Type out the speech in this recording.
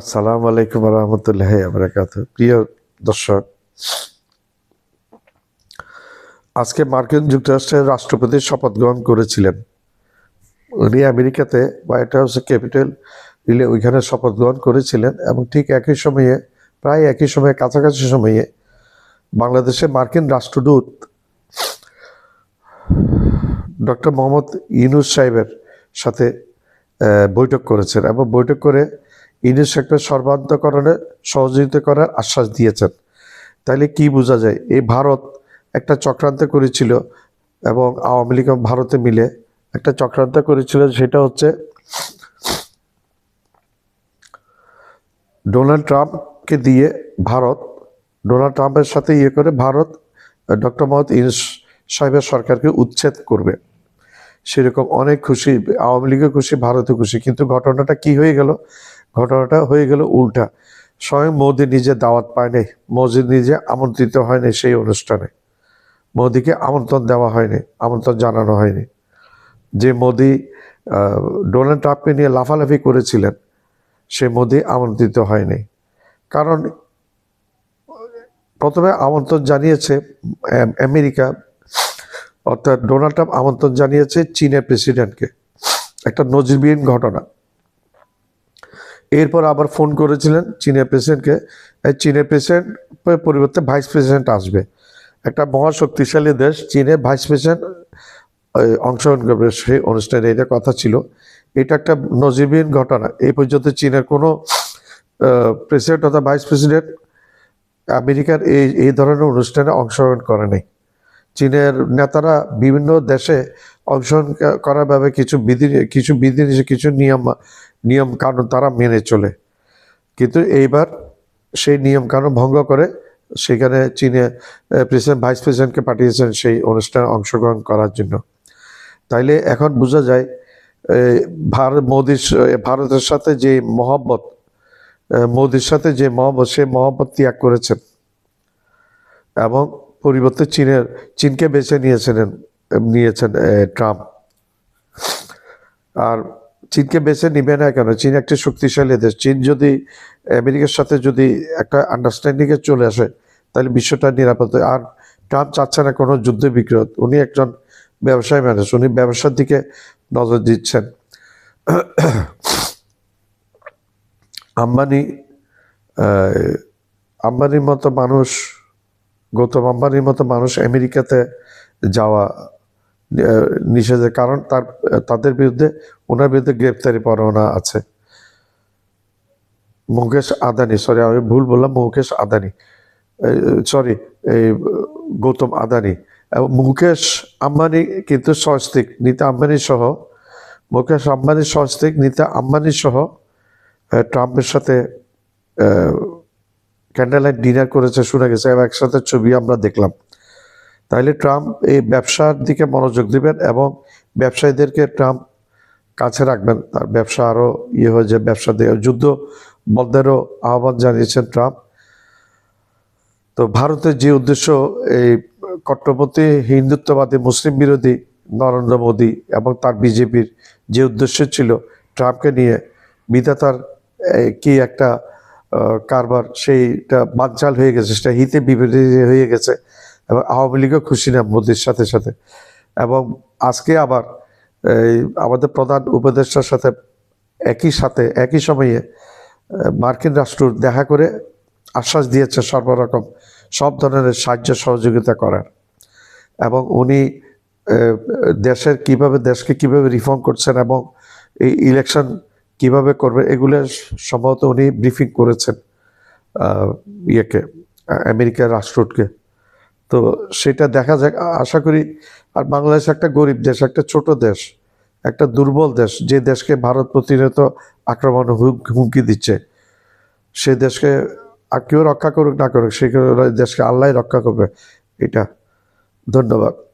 আসসালামু আলাইকুম রহমতুল্লাহ আবরাকাত প্রিয় দর্শক, আজকে মার্কিন যুক্তরাষ্ট্রের রাষ্ট্রপতি শপথ গ্রহণ করেছিলেন। উনি আমেরিকাতে হোয়াইট হাউসে ক্যাপিটাল হিলে ওইখানে শপথ গ্রহণ করেছিলেন এবং ঠিক একই সময়ে, প্রায় একই সময়ে, কাছাকাছি সময়ে বাংলাদেশে মার্কিন রাষ্ট্রদূত ডক্টর মোহাম্মদ ইউনুস সাহেবের সাথে বৈঠক করেছেন এবং বৈঠক করে ইউনুস সাহেবকে সর্বান্তকরণে সহযোগিতা করার আশ্বাস দিয়েছেন। তাইলে কি বোঝা যায়? এই ভারত একটা চক্রান্ত করেছিল এবং আওয়ামী লীগ ভারতে মিলে একটা চক্রান্ত করেছিল, সেটা হচ্ছে ডোনাল্ড ট্রাম্পকে দিয়ে ভারত, ডোনাল্ড ট্রাম্পের সাথে ইয়ে করে ভারত, ডক্টর মোহাম্মদ ইউনুস সাহেবের সরকারকে উচ্ছেদ করবে। সেরকম অনেক খুশি, আওয়ামী লীগও খুশি, ভারতও খুশি। কিন্তু ঘটনাটা কি হয়ে গেল? ঘটনাটা হয়ে গেল উল্টা। স্বয়ং মোদি নিজে দাওয়াত পায় নাই মোদি নিজে আমন্ত্রিত হয়নি সেই অনুষ্ঠানে। মোদিকে আমন্ত্রণ দেওয়া হয়নি, আমন্ত্রণ জানানো হয়নি। যে মোদি ডোনাল্ড ট্রাম্পকে নিয়ে লাফালাফি করেছিলেন, সে মোদি আমন্ত্রিত হয়নি। কারণ, প্রথমে আমন্ত্রণ জানিয়েছে আমেরিকা, অর্থাৎ ডোনাল্ড ট্রাম্প আমন্ত্রণ জানিয়েছে চীনের প্রেসিডেন্টকে। একটা নজিরবিহীন ঘটনা। এরপর আবার ফোন করেছিলেন চীনের প্রেসিডেন্টকে। এই চীনের প্রেসিডেন্ট পরিবর্তে ভাইস প্রেসিডেন্ট আসবে। একটা মহাশক্তিশালী দেশ, চীনে ভাইস প্রেসিডেন্ট অংশগ্রহণ করবে সেই অনুষ্ঠানে। এটা কথা ছিল। এটা একটা নজিরবিহীন ঘটনা। এই পর্যন্ত চীনের কোনো প্রেসিডেন্ট অথবা ভাইস প্রেসিডেন্ট আমেরিকার এই এই ধরনের অনুষ্ঠানে অংশগ্রহণ করে নাই। চীনের নেতারা বিভিন্ন দেশে অংশগ্রহণ করার ব্যাপারে কিছু বিধি কিছু বিধি কিছু নিয়ম নিয়ম কানুন তারা মেনে চলে। কিন্তু এইবার সেই নিয়ম কানুন ভঙ্গ করে সেখানে চীনে প্রেসিডেন্ট, ভাইস প্রেসিডেন্টকে পাঠিয়েছেন সেই অনুষ্ঠানে অংশগ্রহণ করার জন্য। তাইলে এখন বোঝা যায় ভারত মোদির ভারতের সাথে যে মহব্বত মোদির সাথে যে মহব্বত, সে মহব্বত ত্যাগ করেছেন। এবং পরিবর্তে চীনের, চীনকে বেছে নিয়েছিলেন নিয়েছেন ট্রাম্প। আর চীনকে বেছে নিবে না কেন? চীন একটি শক্তিশালী দেশ। চীন যদি আমেরিকার সাথে যদি একটা আন্ডারস্ট্যান্ডিংয়ে চলে আসে, তাহলে বিশ্বটা নিরাপদ। আর ট্রাম্প চাচ্ছে না কোনো যুদ্ধ বিগ্রহ। উনি একজন ব্যবসায়ী মানুষ। উনি ব্যবসার দিকে নজর দিচ্ছেন। আম্বানি আম্বানির মতো মানুষ, গৌতম আম্বানির মতো মানুষ আমেরিকাতে যাওয়া নিষেধের কারণ, তার, তাদের বিরুদ্ধে, ওনার বিরুদ্ধে গ্রেপ্তারি পরোয়ানা আছে। মুকেশ আদানি সরি আমি ভুল বললাম, মুকেশ আদানি। সরি এই, গৌতম আদানি। এবং মুকেশ আম্বানি কিন্তু সস্তিক নিতা আম্বানি সহ, মুকেশ আম্বানি সস্তিক নিতা আম্বানি সহ ট্রাম্পের সাথে ক্যান্ডেলাইট ডিনার করেছে, শুনে গেছে এবং একসাথে ছবি আমরা দেখলাম। তাইলে ট্রাম্প এই ব্যবসার দিকে মনোযোগ দিবেন এবং ব্যবসায়ীদেরকে ট্রাম্প কাছে রাখবেন। তার ব্যবসা আরও ইয়ে হয়ে যায় ব্যবসা দিয়ে যুদ্ধ বন্ধেরও আহ্বান জানিয়েছেন ট্রাম্প। তো ভারতের যে উদ্দেশ্য, এই কট্টরপন্থী, হিন্দুত্ববাদী, মুসলিম বিরোধী নরেন্দ্র মোদী এবং তার বিজেপির যে উদ্দেশ্য ছিল ট্রাম্পকে নিয়ে বিধাতার কি একটা কারবার, সেইটা বানচাল হয়ে গেছে, সেটা হিতে বিপরীতে হয়ে গেছে। এবং আওয়ামী লীগও খুশি না মোদির সাথে সাথে। এবং আজকে আবার এই আমাদের প্রধান উপদেষ্টার সাথে একই সাথে, একই সময়ে মার্কিন রাষ্ট্র দেখা করে আশ্বাস দিয়েছে সর্বরকম সব ধরনের সাহায্য সহযোগিতা করার। এবং উনি দেশের কীভাবে, দেশকে কীভাবে রিফর্ম করছেন এবং এই ইলেকশন কীভাবে করবে এগুলো সম্ভবত উনি ব্রিফিং করেছেন ইয়েকে আমেরিকার রাষ্ট্রকে তো সেটা দেখা যাক। আশা করি, আর বাংলাদেশ একটা গরিব দেশ, একটা ছোট দেশ, একটা দুর্বল দেশ, যে দেশকে ভারত প্রতিনিয়ত আক্রমণ হুম- হুমকি দিচ্ছে, সে দেশকে আর কেউ রক্ষা করুক না করুক, সে দেশকে আল্লাহ রক্ষা করবে, এটা ধন্যবাদ।